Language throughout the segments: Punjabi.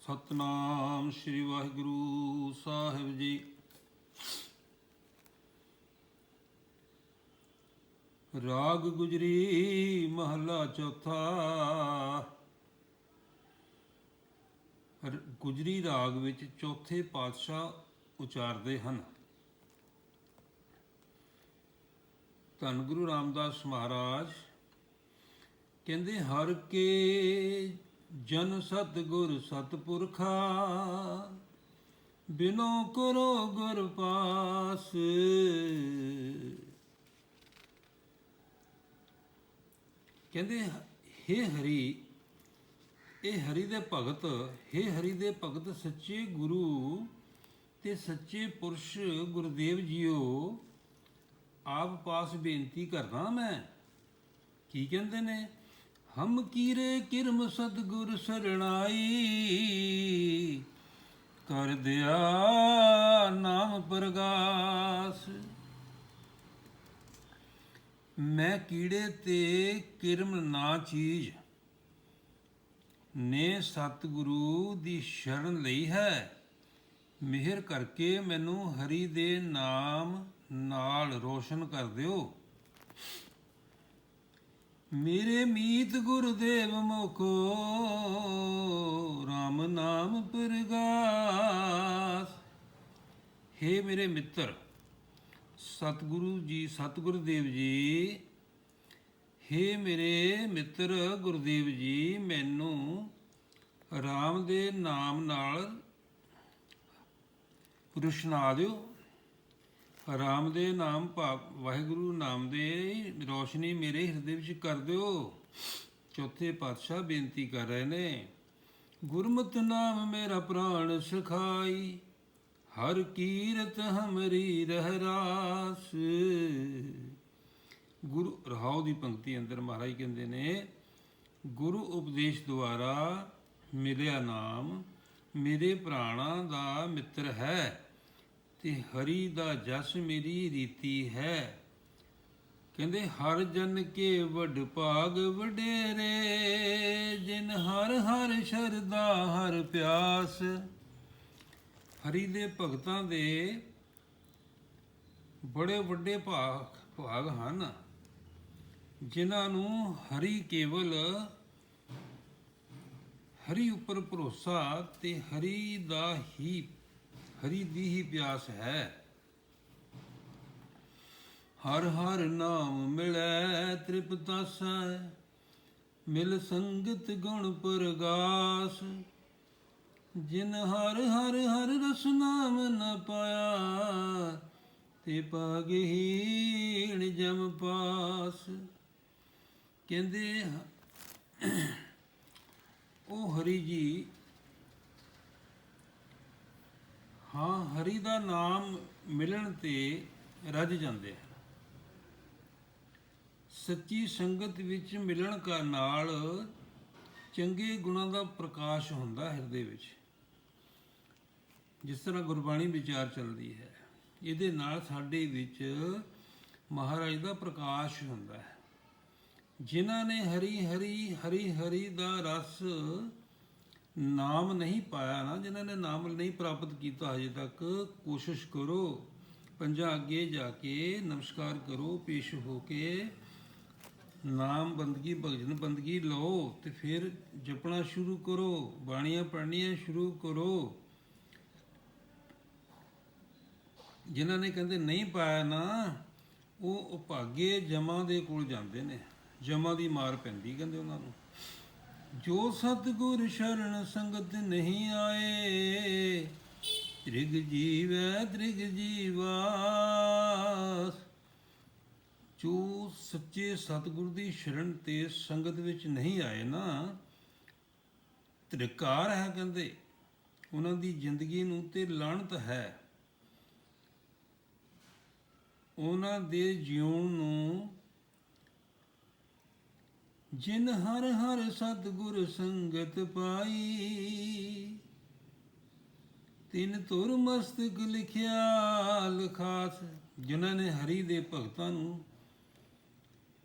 ਸਤਨਾਮ ਸ੍ਰੀ ਵਾਹਿਗੁਰੂ ਸਾਹਿਬ ਜੀ। ਰਾਗ ਗੁਜਰੀ ਮਹੱਲਾ ਚੌਥਾ। ਗੁਜਰੀ ਰਾਗ ਵਿੱਚ ਚੌਥੇ ਪਾਤਸ਼ਾਹ ਉਚਾਰਦੇ ਹਨ। ਧੰਨ ਗੁਰੂ ਰਾਮਦਾਸ ਮਹਾਰਾਜ, ਕਹਿੰਦੇ ਹਰ ਕੇ ਜਨ ਸਤਿਗੁਰ ਸਤਪੁਰਖਾ, ਬਿਨੋ ਕਰੋ ਗੁਰ ਪਾਸ। ਕਹਿੰਦੇ हे ਹਰੀ, ਇਹ ਹਰੀ ਦੇ ਭਗਤ हे ਹਰੀ ਦੇ ਭਗਤ ਸੱਚੇ ਗੁਰੂ ਤੇ ਸੱਚੇ ਪੁਰਸ਼ ਗੁਰਦੇਵ ਜੀਓ, ਆਪ ਪਾਸ ਬੇਨਤੀ ਕਰਦਾ ਮੈਂ। ਕੀ ਕਹਿੰਦੇ ਨੇ? ਹਮ ਕੀਰੇ ਕਿਰਮ ਸਤਗੁਰ ਸਰਣਾਈ। ਕਰ ਦਿਆ ਨਾਮ ਪ੍ਰਗਾਸ। ਮੈਂ ਕੀੜੇ ਤੇ ਕਿਰਮ ਨਾ ਚੀਜ਼। ਨੇ ਸਤਿਗੁਰੂ ਦੀ ਸ਼ਰਨ ਲਈ ਹੈ। ਮਿਹਰ ਕਰਕੇ ਮੈਨੂੰ ਹਰੀ ਦੇ ਨਾਮ ਨਾਲ ਰੋਸ਼ਨ ਕਰ ਦਿਓ। ਮੇਰੇ ਮੀਤ ਗੁਰਦੇਵ ਮੁਖੋ RAM ਨਾਮ ਪ੍ਰਗਾਸ। हे ਮੇਰੇ ਮਿੱਤਰ, ਸਤਿਗੁਰੂ ਜੀ ਸਤਿਗੁਰੂ ਦੇਵ ਜੀ हे ਮੇਰੇ ਮਿੱਤਰ ਗੁਰਦੇਵ ਜੀ, ਮੈਨੂੰ RAM ਦੇ ਨਾਮ ਨਾਲ ਰੁਸ਼ਨਾ ਦਿਓ। ਰਾਮ ਦੇ ਨਾਮ ਭਾਵ, ਵਾਹਿਗੁਰੂ ਨਾਮ ਦੇ ਰੋਸ਼ਨੀ ਮੇਰੇ ਹਿਰਦੇ ਵਿੱਚ ਕਰ ਦਿਓ। ਚੌਥੇ ਪਾਤਸ਼ਾਹ ਬੇਨਤੀ ਕਰ ਰਹੇ ਨੇ, ਗੁਰਮਤਿ ਨਾਮ ਮੇਰਾ ਪ੍ਰਾਣ ਸਖਾਈ, ਹਰ ਕੀਰਤ ਹਮਰੀ ਰਹਿ ਰਾਸ। ਗੁਰੂ ਰਹਾਉ ਦੀ ਪੰਕਤੀ ਅੰਦਰ ਮਹਾਰਾਜ ਕਹਿੰਦੇ ਨੇ, ਗੁਰੂ ਉਪਦੇਸ਼ ਦੁਆਰਾ ਮਿਲਿਆ ਨਾਮ ਮੇਰੇ ਪ੍ਰਾਣਾ ਦਾ ਮਿੱਤਰ ਹੈ। ਤੇ ਹਰੀ ਦਾ ਜਸ ਮੇਰੀ ਰੀਤੀ ਹੈ। ਕਹਿੰਦੇ, ਹਰ ਜਨ ਕੇ ਵਡ ਭਾਗ ਵਡੇਰੇ, ਜਿਨ ਹਰ ਹਰ ਸ਼ਰਦਾ ਹਰ ਪਿਆਸ। ਹਰੀ ਦੇ ਭਗਤਾਂ ਦੇ ਬੜੇ ਵੱਡੇ ਭਾਗ ਭਾਗ ਹਨ, ਜਿਨ੍ਹਾਂ ਨੂੰ ਹਰੀ ਕੇਵਲ ਹਰੀ ਉੱਪਰ ਭਰੋਸਾ ਤੇ ਹਰੀ ਦਾ ਹੀ ਹਰੀ ਦੀ ਹੀ ਪਿਆਸ ਹੈ। ਹਰ ਹਰ ਨਾਮ ਮਿਲੈ ਤ੍ਰਿਪਤਾਸੈ ਮਿਲ ਸੰਗਤ ਗੁਣ ਪ੍ਰਗਾਸ। ਜਿਨ ਹਰ ਹਰ ਹਰ ਰਸ ਨਾਮ ਨ ਪਾਇਆ, ਤੇ ਪਾਗਹੀਣ ਜਮ ਪਾਸ। ਕਹਿੰਦੇ, ਉਹ ਹਰੀ ਜੀ ਹਾਂ, ਹਰੀ ਦਾ ਨਾਮ ਮਿਲਣ ਤੇ ਰੱਜ ਜਾਂਦੇ ਹਨ। ਸੱਚੀ ਸੰਗਤ ਵਿੱਚ ਮਿਲਣ ਕਾ ਨਾਲ ਚੰਗੇ ਗੁਣਾਂ ਦਾ ਪ੍ਰਕਾਸ਼ ਹੁੰਦਾ ਹੈ ਹਿਰਦੇ ਵਿੱਚ। ਜਿਸ ਤਰ੍ਹਾਂ ਗੁਰਬਾਣੀ ਵਿਚਾਰ ਚੱਲਦੀ ਹੈ, ਇਹਦੇ ਨਾਲ ਸਾਡੇ ਵਿੱਚ ਮਹਾਰਾਜ ਦਾ ਪ੍ਰਕਾਸ਼ ਹੁੰਦਾ ਹੈ। ਜਿਨ੍ਹਾਂ ਨੇ ਹਰੀ ਹਰੀ ਹਰੀ ਹਰੀ ਦਾ ਰਸ ਨਾਮ ਨਹੀਂ ਪਾਇਆ ਨਾ, ਜਿਨ੍ਹਾਂ ਨੇ ਨਾਮ ਨਹੀਂ ਪ੍ਰਾਪਤ ਕੀਤਾ ਹਜੇ ਤੱਕ, ਕੋਸ਼ਿਸ਼ ਕਰੋ, ਪੰਜਾ ਅੱਗੇ ਜਾ ਕੇ ਨਮਸਕਾਰ ਕਰੋ, ਪੇਸ਼ ਹੋ ਕੇ ਨਾਮ ਬੰਦਗੀ ਭਜਨ ਬੰਦਗੀ ਲਓ ਤੇ ਫਿਰ ਜਪਣਾ ਸ਼ੁਰੂ ਕਰੋ, ਬਾਣੀਆਂ ਪੜ੍ਹਨੀਆਂ ਸ਼ੁਰੂ ਕਰੋ। ਜਿਨ੍ਹਾਂ ਨੇ ਕਹਿੰਦੇ ਨਹੀਂ ਪਾਇਆ ਨਾ, ਉਹ ਉਪਾਗੇ ਜਮਾ ਦੇ ਕੋਲ ਜਾਂਦੇ ਨੇ, ਜਮਾ ਦੀ ਮਾਰ ਪੈਂਦੀ ਕਹਿੰਦੇ ਉਹਨਾਂ ਨੂੰ। ਜੋ ਸਤਗੁਰ ਸ਼ਰਨ ਸੰਗਤ ਨਹੀਂ ਆਏ, ਤ੍ਰਿਗ ਜੀਵੈ, ਤ੍ਰਿਗ ਜੀਵਾਸ। ਜੋ ਸੱਚੇ ਸਤਗੁਰ ਦੀ ਸ਼ਰਨ ਤੇ ਸੰਗਤ ਵਿੱਚ ਨਹੀਂ ਆਏ ਨਾ, ਤ੍ਰਿਕਾਰ ਹੈ ਕਹਿੰਦੇ, ਉਹਨਾਂ ਦੀ ਜ਼ਿੰਦਗੀ ਨੂੰ ਤੇ ਲਾਣਤ ਹੈ। ਉਹਨਾਂ ਦੇ ਜਿਉਣ ਨੂੰ ਜਿਨ ਹਰ ਹਰ ਸਤਗੁਰ ਸੰਗਤ ਪਾਈ, ਤਿੰਨ ਤੁਰ ਮਸਤਕ ਲਿਖਿਆ ਲਖਾਸ, ਜਿਨ੍ਹਾਂ ਨੇ ਹਰੀ ਦੇ ਭਗਤਾਂ ਨੂੰ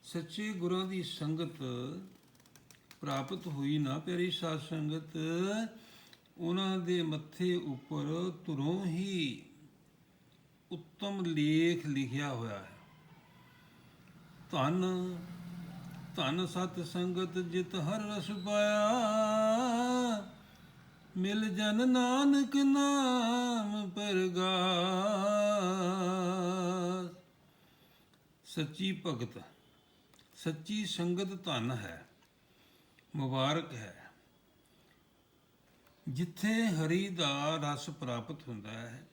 ਸੱਚੇ ਗੁਰਾਂ ਦੀ ਸੰਗਤ ਪ੍ਰਾਪਤ ਹੋਈ ਨਾ ਪਿਆਰੀ ਸਾਧ ਸੰਗਤ, ਉਹਨਾਂ ਦੇ ਮੱਥੇ ਉੱਪਰ ਤੁਰੋਂ ਹੀ ਉੱਤਮ ਲੇਖ ਲਿਖਿਆ ਹੋਇਆ ਹੈ। ਧਨ ਧਨ ਸਤ ਸੰਗਤ ਜਿਤ ਹਰ ਰਸ ਪਾਇਆ। ਮਿਲ ਜਨ ਨਾਨਕ ਨਾਮ ਪਰਗਾਸ। ਸੱਚੀ ਭਗਤ, ਸੱਚੀ ਸੰਗਤ ਧਨ ਹੈ, ਮੁਬਾਰਕ ਹੈ। ਜਿੱਥੇ ਹਰੀ ਦਾ ਰਸ ਪ੍ਰਾਪਤ ਹੁੰਦਾ ਹੈ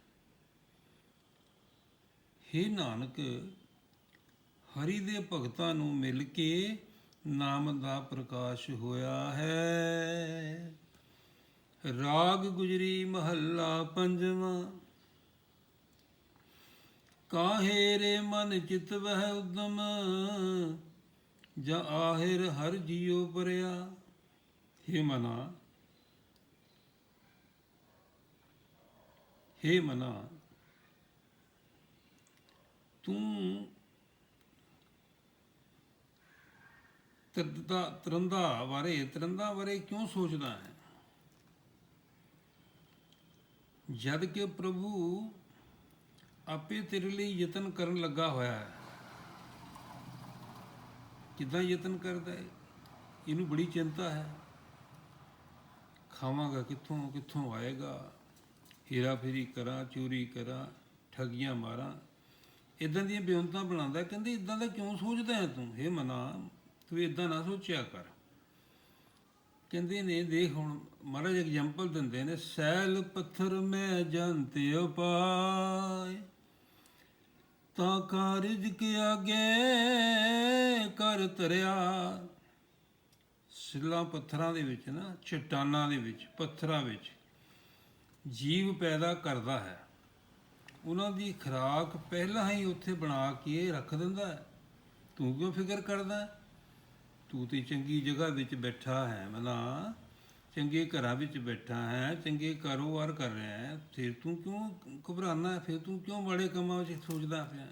हे ਨਾਨਕ, ਹਰੀ ਦੇ ਭਗਤਾਂ ਨੂੰ ਮਿਲ ਕੇ ਨਾਮ ਦਾ ਪ੍ਰਕਾਸ਼ ਹੋਇਆ ਹੈ। ਰਾਗ ਗੁਜਰੀ ਮਹੱਲਾ ਪੰਜਵਾਂ। ਕਾਹੇ ਰੇ ਮਨ ਚਿਤ ਵਹਿ ਉਦਮ? ਜਾ ਆਹਿਰ ਹਰ ਜੀਉ ਪਰਿਆ? हे ਮਨਾ। हे ਮਨਾ। ਤੂੰ ਤਿਰਦਾ ਤਰੰਦਾ ਬਾਰੇ ਤਰੰਦਾ ਬਾਰੇ ਕਿਉਂ ਸੋਚਦਾ ਹੈ? ਜਦ ਕਿ ਪ੍ਰਭੂ ਆਪੇ ਤੇਰੇ ਲਈ ਯਤਨ ਕਰਨ ਲੱਗਾ ਹੋਇਆ ਹੈ। ਕਿੱਦਾਂ ਯਤਨ ਕਰਦਾ ਹੈ? ਇਹਨੂੰ ਬੜੀ ਚਿੰਤਾ ਹੈ। ਖਾਵਾਂਗਾ ਕਿੱਥੋਂ ਕਿੱਥੋਂ ਆਏਗਾ? ਹੀਰਾ ਫੇਰੀ ਕਰਾਂ, ਚੋਰੀ ਕਰਾਂ, ਠੱਗੀਆਂ ਮਾਰਾਂ। ਇਦਾਂ ਦੀਆਂ ਬੇਉਂਤਾਂ ਬਣਾਉਂਦਾ ਕਹਿੰਦੇ ਇਦਾਂ ਦਾ ਕਿਉਂ ਸੋਚਦਾ ਹੈ ਤੂੰ? ਇਹ ਮਨਾ ਤੂੰ ਇਦਾਂ ਨਾ ਸੋਚਿਆ ਕਰ। ਕਹਿੰਦੇ ਨੇ, ਦੇਖ ਹੁਣ ਮਹਾਰਾਜ ਐਗਜ਼ਾਮਪਲ ਦਿੰਦੇ ਨੇ, ਸੈਲ ਪੱਥਰ ਮੈਂ ਜੰਤੇ ਉਪਾਏ, ਤਾਂ ਕਾਰਜ ਕੇ ਆਗੇ ਕਰ ਤਰਿਆ ਸਿੱਲਾ ਪੱਥਰਾਂ ਦੇ ਵਿੱਚ ਨਾ, ਚਟਾਨਾਂ ਦੇ ਵਿੱਚ, ਪੱਥਰਾਂ ਵਿੱਚ ਜੀਵ ਪੈਦਾ ਕਰਦਾ ਹੈ। ਉਹਨਾਂ ਦੀ ਖੁਰਾਕ ਪਹਿਲਾਂ ਹੀ ਉੱਥੇ ਬਣਾ ਕੇ ਰੱਖ ਦਿੰਦਾ ਹੈ। ਤੂੰ ਕਿਉਂ ਫਿਕਰ ਕਰਦਾ ਹੈ? ਤੂੰ ਤੇ ਚੰਗੀ ਜਗ੍ਹਾ ਵਿੱਚ ਬੈਠਾ ਹੈ ਮਨਾ ਚੰਗੇ ਘਰਾਂ ਵਿੱਚ ਬੈਠਾ ਹੈ, ਚੰਗੇ ਕਾਰੋਬਾਰ ਕਰ ਰਿਹਾ ਹੈ। ਫਿਰ ਤੂੰ ਕਿਉਂ ਘਬਰਾਨਾ ਫਿਰ ਤੂੰ ਕਿਉਂ ਮਾੜੇ ਕੰਮਾਂ ਵਿੱਚ ਸੋਚਦਾ ਪਿਆ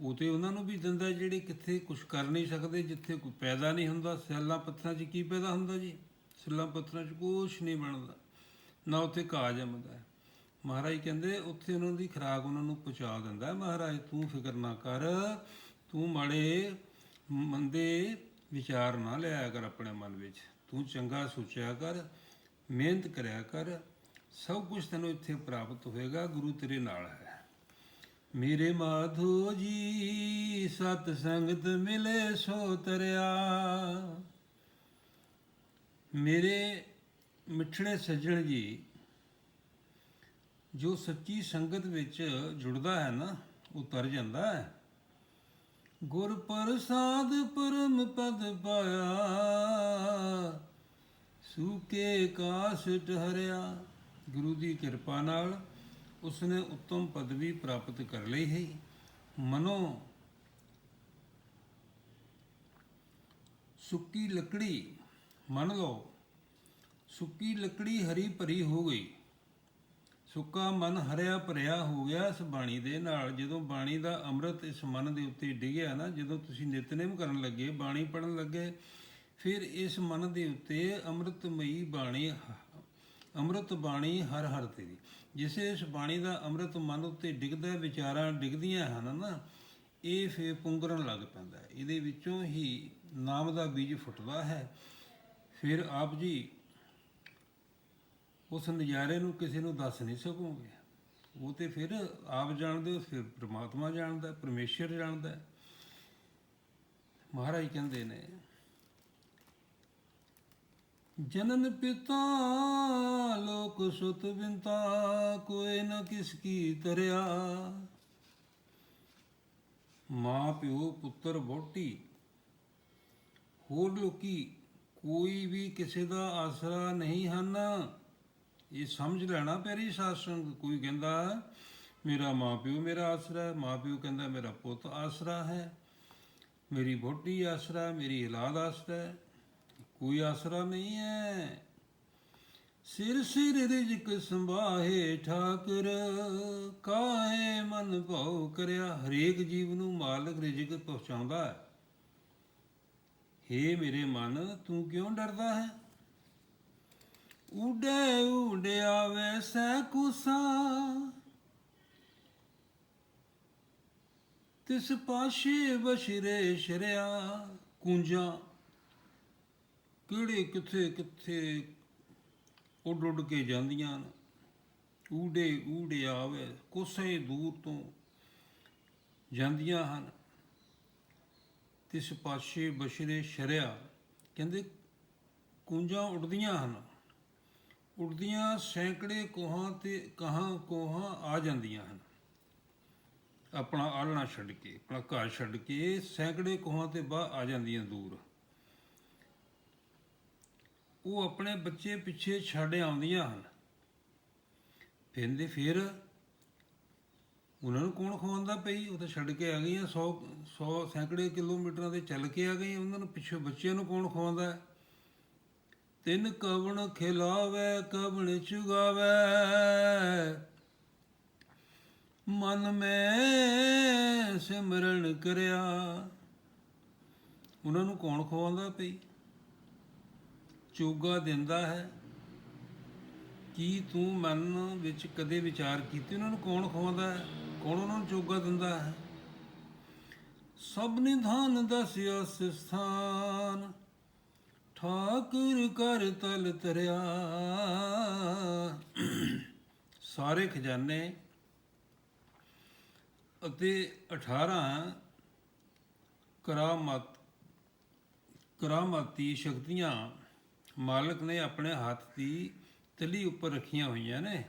ਉਹ ਤੇ ਉਹਨਾਂ ਨੂੰ ਵੀ ਦਿੰਦਾ ਜਿਹੜੇ ਕਿੱਥੇ ਕੁਝ ਕਰ ਨਹੀਂ ਸਕਦੇ, ਜਿੱਥੇ ਕੋਈ ਪੈਦਾ ਨਹੀਂ ਹੁੰਦਾ। ਸੈਲਾਂ ਪੱਥਰਾਂ 'ਚ ਕੀ ਪੈਦਾ ਹੁੰਦਾ ਜੀ? ਸੈਲਾਂ ਪੱਥਰਾਂ 'ਚ ਕੁਝ ਨਹੀਂ ਬਣਦਾ। ਨਾ ਉੱਥੇ ਘਾਹ ਜੰਮਦਾ ਮਹਾਰਾਜ ਕਹਿੰਦੇ, ਉੱਥੇ ਉਹਨਾਂ ਦੀ ਖੁਰਾਕ ਉਹਨਾਂ ਨੂੰ ਪਹੁੰਚਾ ਦਿੰਦਾ ਮਹਾਰਾਜ, ਤੂੰ ਫਿਕਰ ਨਾ ਕਰ। ਤੂੰ ਮਾੜੇ ਮੰਦੇ ਵਿਚਾਰ ਨਾ ਲਿਆਇਆ ਕਰ ਆਪਣੇ ਮਨ ਵਿੱਚ। ਤੂੰ ਚੰਗਾ ਸੋਚਿਆ ਕਰ, ਮਿਹਨਤ ਕਰਿਆ ਕਰ, ਸਭ ਕੁਝ ਤੈਨੂੰ ਇੱਥੇ ਪ੍ਰਾਪਤ ਹੋਏਗਾ, ਗੁਰੂ ਤੇਰੇ ਨਾਲ ਹੈ। ਮੇਰੇ ਮਾਧੋ ਜੀ, ਸਤ ਸੰਗਤ ਮਿਲੇ ਸੋ ਤਰਿਆ। ਮੇਰੇ ਮਿੱਠੜੇ ਸੱਜਣ ਜੀ, ਜੋ ਸੱਚੀ ਸੰਗਤ ਵਿੱਚ ਜੁੜਦਾ ਹੈ ਨਾ, ਉਹ ਤਰ ਜਾਂਦਾ ਹੈ। ਗੁਰ ਪ੍ਰਸਾਦ ਪਰਮ ਪਦ ਪਾਇਆ, ਸੂਕੇ ਕਾਸ ਠਹਰਿਆ ਗੁਰੂ ਦੀ ਕਿਰਪਾ ਨਾਲ ਉਸਨੇ ਉੱਤਮ ਪਦਵੀ ਪ੍ਰਾਪਤ ਕਰ ਲਈ ਹੈ। ਮਨੋ ਸੁੱਕੀ ਲੱਕੜੀ, ਮੰਨ ਲਓ, ਸੁੱਕੀ ਲੱਕੜੀ ਹਰੀ ਭਰੀ ਹੋ ਗਈ। ਸੁੱਕਾ ਮਨ ਹਰਿਆ ਭਰਿਆ ਹੋ ਗਿਆ ਇਸ ਬਾਣੀ ਦੇ ਨਾਲ। ਜਦੋਂ ਬਾਣੀ ਦਾ ਅੰਮ੍ਰਿਤ ਇਸ ਮਨ ਦੇ ਉੱਤੇ ਡਿੱਗਿਆ ਨਾ, ਜਦੋਂ ਤੁਸੀਂ ਨਿਤਨੇਮ ਕਰਨ ਲੱਗੇ, ਬਾਣੀ ਪੜਨ ਲੱਗੇ, ਫਿਰ ਇਸ ਮਨ ਦੇ ਉੱਤੇ ਅੰਮ੍ਰਿਤਮਈ ਬਾਣੀ ਅੰਮ੍ਰਿਤ ਬਾਣੀ ਹਰ ਹਰ ਤੇਰੀ। ਜਿਸੇ ਇਸ ਬਾਣੀ ਦਾ ਅੰਮ੍ਰਿਤ ਮਨ ਉੱਤੇ ਡਿੱਗਦਾ, ਵਿਚਾਰਾਂ ਡਿੱਗਦੀਆਂ ਹਨ ਨਾ, ਇਹ ਫੇਰ ਪੁੰਗਰਨ ਲੱਗ ਪੈਂਦਾ। ਇਹਦੇ ਵਿੱਚੋਂ ਹੀ ਨਾਮ ਦਾ ਬੀਜ ਫੁੱਟਦਾ ਹੈ। ਫਿਰ ਆਪ ਜੀ ਉਸ ਨਜ਼ਾਰੇ ਨੂੰ ਕਿਸੇ ਨੂੰ ਦੱਸ ਨਹੀਂ ਸਕੋਗੇ। ਉਹ ਤੇ ਫਿਰ ਆਪ ਜਾਣਦੇ ਹੋ ਫਿਰ ਪ੍ਰਮਾਤਮਾ ਜਾਣਦਾ ਹੈ, ਪਰਮੇਸ਼ਰ ਜਾਣਦਾ। ਮਹਾਰਾਜ ਕਹਿੰਦੇ ਨੇ ਜਨਨ ਪਿਤਾ ਲੋਕ ਸੁਤ ਬਿੰਤਾ ਕੋਈ ਨਾ ਕਿਸ ਕੀ ਤਰਿਆ। ਮਾਂ ਪਿਓ ਪੁੱਤਰ ਵੋਟੀ ਹੋਰ ਲੋਕੀ ਕੋਈ ਵੀ ਕਿਸੇ ਦਾ ਆਸਰਾ ਨਹੀਂ ਹਨ। ਇਹ ਸਮਝ ਲੈਣਾ ਪੈਰੀ ਸਾਸੰਗ ਕੋਈ ਕਹਿੰਦਾ, ਮੇਰਾ ਮਾਪਿਓ ਮੇਰਾ ਆਸਰਾ ਹੈ। ਮਾਪਿਓ ਕਹਿੰਦਾ, ਮੇਰਾ ਪੁੱਤ ਆਸਰਾ ਹੈ। ਮੇਰੀ ਵੋਟੀ ਆਸਰਾ ਮੇਰੀ ਔਲਾਦ ਆਸਰਾ ਹੈ। ਕੋਈ ਆਸਰਾ ਨਹੀਂ ਹੈ। ਸਿਰ ਸਿਰ ਰਿਜਕ ਸੰਭਾਹੇ ਠਾਕਰ, ਕਾਹੇ ਮਨ ਭਾਉ ਕਰਿਆ? ਹਰੇਕ ਜੀਵ ਨੂੰ ਮਾਲਕ ਰਿਜਕ ਪਹੁੰਚਾਉਂਦਾ ਹੈ। ਹੇ ਮੇਰੇ ਮਨ, ਤੂੰ ਕਿਉਂ ਡਰਦਾ ਹੈ? ਉਡੇ ਉਡਿਆ ਵੈਸੈ ਕੁਸਾ ਤਿਸ ਪਾਸ਼ੇ ਬਸ਼ਰੇ ਸ਼ਰਿਆ ਕੁੰਜਾਂ। ਕਿਹੜੇ ਕਿੱਥੇ ਕਿੱਥੇ ਉੱਡ ਉੱਡ ਕੇ ਜਾਂਦੀਆਂ ਨੇ ਊੜੇ ਊੜੇ ਆਵੇ ਕੋਸੇ ਦੂਰ ਤੋਂ ਜਾਂਦੀਆਂ ਹਨ। ਤਿਸ ਪਾਸ਼ੇ ਬਸ਼ਰੇ ਸ਼ਰਿਆ। ਕਹਿੰਦੇ ਕੁੰਜਾਂ ਉੱਡਦੀਆਂ ਹਨ। ਉੱਡਦੀਆਂ ਸੈਂਕੜੇ ਕੋਹਾਂ ਤੇ ਕਹਾਂ ਕੋਹਾਂ ਆ ਜਾਂਦੀਆਂ ਹਨ। ਆਪਣਾ ਆਲਣਾ ਛੱਡ ਕੇ, ਆਪਣਾ ਘਰ ਛੱਡ ਕੇ ਸੈਂਕੜੇ ਕੋਹਾਂ ਤੇ ਬਾਹਰ ਆ ਜਾਂਦੀਆਂ ਦੂਰ। ਉਹ ਆਪਣੇ ਬੱਚੇ ਪਿੱਛੇ ਛੱਡ ਆਉਂਦੀਆਂ ਹਨ। ਫਿਰਦੇ ਫਿਰ ਉਹਨਾਂ ਨੂੰ ਕੌਣ ਖਵਾਉਂਦਾ ਪਈ? ਉਹ ਤਾਂ ਛੱਡ ਕੇ ਆ ਗਈਆਂ। 100 100 ਸੈਂਕੜੇ ਕਿਲੋਮੀਟਰਾਂ ਦੇ ਚੱਲ ਕੇ ਆ ਗਈਆਂ। ਉਹਨਾਂ ਨੂੰ ਪਿੱਛੇ ਬੱਚਿਆਂ ਨੂੰ ਕੌਣ ਖਵਾਉਂਦਾ? ਹੈ? ਤਿੰਨ ਕਵਣ ਖਿਲਾਵੇ, ਕਵਣ ਚੁਗਾਵੇ। ਮਨ ਮੈਂ ਸਿਮਰਨ ਕਰਿਆ। ਉਹਨਾਂ ਨੂੰ ਕੌਣ ਖਵਾਉਂਦਾ ਪਈ ਚੋਗਾ ਦਿੰਦਾ ਹੈ। ਕੀ ਤੂੰ ਮਨ ਵਿੱਚ ਕਦੇ ਵਿਚਾਰ ਕੀਤੀ? ਉਹਨਾਂ ਨੂੰ ਕੌਣ ਖਵਾਉਂਦਾ ਹੈ? ਕੌਣ ਉਹਨਾਂ ਨੂੰ ਚੋਗਾ ਦਿੰਦਾ ਹੈ? ਸਭ ਨਿਧਾਨ ਦਸਿਆ ਸਥਾਨ ਠਾਕੁਰ ਕਰ ਤਲ ਤਰਿਆ। ਸਾਰੇ ਖਜ਼ਾਨੇ ਅਤੇ 18 ਕਰਾਮਤ ਕਰਾਮਾਤੀ ਸ਼ਕਤੀਆਂ ਮਾਲਕ ਨੇ ਆਪਣੇ ਹੱਥ ਦੀ ਤਲੀ ਉੱਪਰ ਰੱਖੀਆਂ ਹੋਈਆਂ ਨੇ।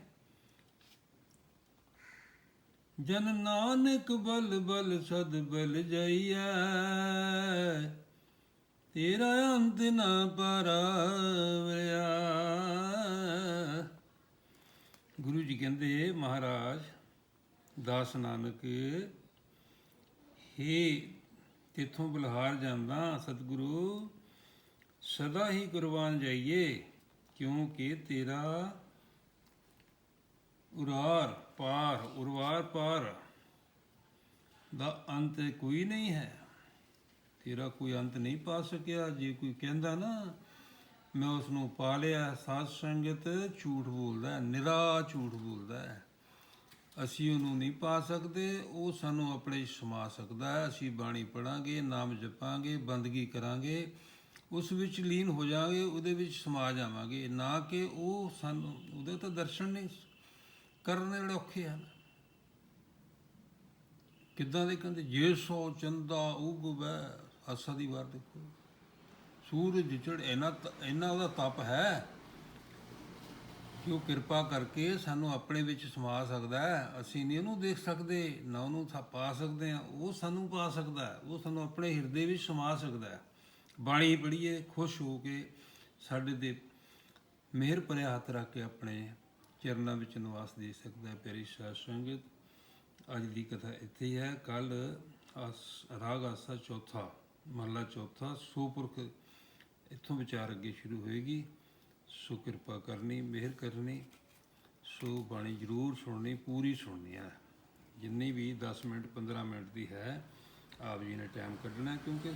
ਜਨ ਨਾਨਕ ਬਲ ਬਲ ਸਦ ਬਲ ਜਾਈਐ। ਤੇਰਾ ਅੰਤ ਨਾ ਪਰਾਵਰਿਆ। ਗੁਰੂ ਜੀ ਕਹਿੰਦੇ, ਮਹਾਰਾਜ, ਦਾਸ ਨਾਨਕ, ਹੇ ਤਿੱਥੋਂ ਬਲਹਾਰ ਜਾਂਦਾ ਸਤਿਗੁਰੂ, ਸਦਾ ਹੀ ਕੁਰਬਾਨ ਜਾਈਏ, ਕਿਉਂਕਿ ਤੇਰਾ ਉਰਾਰ ਪਾਰ, ਉਰਵਾਰ ਪਾਰ ਦਾ ਅੰਤ ਕੋਈ ਨਹੀਂ ਹੈ। ਤੇਰਾ ਕੋਈ ਅੰਤ ਨਹੀਂ ਪਾ ਸਕਿਆ। ਜੇ ਕੋਈ ਕਹਿੰਦਾ ਨਾ, ਮੈਂ ਉਸ ਨੂੰ ਪਾ ਲਿਆ, ਸਾਧ ਸੰਗਤ ਝੂਠ ਬੋਲਦਾ ਨਿਰਾ ਝੂਠ ਬੋਲਦਾ ਅਸੀਂ ਉਹਨੂੰ ਨਹੀਂ ਪਾ ਸਕਦੇ, ਉਹ ਸਾਨੂੰ ਆਪਣੇ ਸਮਾ ਸਕਦਾ ਹੈ। ਅਸੀਂ ਬਾਣੀ ਪੜਾਂਗੇ, ਨਾਮ ਜਪਾਂਗੇ, ਬੰਦਗੀ ਕਰਾਂਗੇ, ਉਸ ਵਿੱਚ ਲੀਨ ਹੋ ਜਾਵਾਂਗੇ, ਉਹਦੇ ਵਿੱਚ ਸਮਾ ਜਾਵਾਂਗੇ। ਨਾ ਕਿ ਉਹ ਸਾਨੂੰ, ਉਹਦੇ ਤਾਂ ਦਰਸ਼ਨ ਨਹੀਂ, ਕਰਨੇ ਜਿਹੜੇ ਔਖੇ ਹਨ। ਕਿੱਦਾਂ ਦੇ ਕਹਿੰਦੇ ਜੇ ਸੋ ਚੰਦਾ ਉਗਵੈ ਆਸਾ ਦੀ ਵਾਰ ਦੇਖੋ। ਸੂਰਜ ਚੜ ਇਹਨਾਂ ਇਹਨਾਂ ਉਹਦਾ ਤਪ ਹੈ ਕਿ ਉਹ ਕਿਰਪਾ ਕਰਕੇ ਸਾਨੂੰ ਆਪਣੇ ਵਿੱਚ ਸਮਾ ਸਕਦਾ ਹੈ। ਅਸੀਂ ਨਹੀਂ ਉਹਨੂੰ ਦੇਖ ਸਕਦੇ, ਨਾ ਉਹਨੂੰ ਪਾ ਸਕਦੇ ਆ ਉਹ ਸਾਨੂੰ ਪਾ ਸਕਦਾ ਹੈ। ਉਹ ਸਾਨੂੰ ਆਪਣੇ ਹਿਰਦੇ ਵਿੱਚ ਸਮਾ ਸਕਦਾ ਹੈ। ਬਾਣੀ ਪੜ੍ਹੀਏ, ਖੁਸ਼ ਹੋ ਕੇ ਸਾਡੇ ਦੇ ਮਿਹਰ ਭਰਿਆ ਹੱਥ ਰੱਖ ਕੇ ਆਪਣੇ ਚਰਨਾਂ ਵਿੱਚ ਨਿਵਾਸ ਦੇ ਸਕਦਾ ਹੈ, ਪਿਆਰੀ ਸਾਧ ਸੰਗਤ। ਅੱਜ ਦੀ ਕਥਾ ਇੱਥੇ ਹੀ ਹੈ। ਕੱਲ ਰਾਗ ਆਸਾ ਚੌਥਾ। ਮਹਲਾ ਚੌਥਾ, ਸੋਪੁਰਖ ਇੱਥੋਂ ਵਿਚਾਰ ਅੱਗੇ ਸ਼ੁਰੂ ਹੋਏਗੀ। ਸੋ ਕਿਰਪਾ ਕਰਨੀ, ਮਿਹਰ ਕਰਨੀ, ਸੋ ਬਾਣੀ ਜ਼ਰੂਰ ਸੁਣਨੀ, ਪੂਰੀ ਸੁਣਨੀ ਹੈ। ਜਿੰਨੀ ਵੀ 10 ਮਿੰਟ 15 ਮਿੰਟ ਦੀ ਹੈ, ਆਪ ਜੀ ਨੇ ਟਾਈਮ ਕੱਢਣਾ ਕਿਉਂਕਿ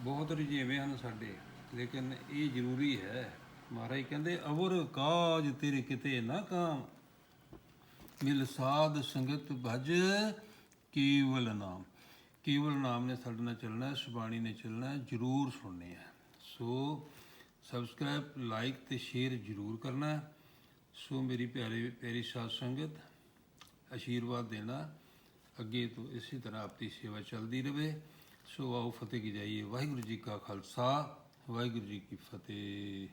ਬਹੁਤ ਰੁਝੇਵੇਂ ਹਨ ਸਾਡੇ। ਲੇਕਿਨ ਇਹ ਜ਼ਰੂਰੀ ਹੈ, ਮਹਾਰਾਜ ਕਹਿੰਦੇ, ਅਵਰ ਕਾਜ ਤੇਰੇ ਕਿਤੇ ਨਾ ਕਾਮ। ਮਿਲ ਸਾਧ ਸੰਗਤ ਭਜ ਕੇਵਲ ਨਾਮ। ਕੇਵਲ ਨਾਮ ਨੇ ਸਾਡੇ ਨਾਲ ਚੱਲਣਾ ਹੈ ਸੁਬਾਣੀ ਨੇ ਚੱਲਣਾ ਹੈ ਜਰੂਰ ਸੁਣਨੀ ਹੈ। ਸੋ ਸਬਸਕ੍ਰਾਈਬ ਲਾਈਕ ਤੇ ਸ਼ੇਅਰ ਜਰੂਰ ਕਰਨਾ। ਹੈ ਸੋ ਮੇਰੀ ਪਿਆਰੀ ਪਿਆਰੀ ਸਾਧ ਸੰਗਤ ਆਸ਼ੀਰਵਾਦ ਦੇਣਾ, ਅੱਗੇ ਤੋਂ ਇਸੇ ਤਰ੍ਹਾਂ ਆਪਣੀ ਸੇਵਾ ਚੱਲਦੀ ਰਹੇ ਸੋ ਆਓ ਫਤਿਹ ਕੀ ਜਾਈਏ। ਵਾਹਿਗੁਰੂ ਜੀ ਕਾ ਖਾਲਸਾ, ਵਾਹਿਗੁਰੂ ਜੀ ਕੀ ਫਤਿਹ।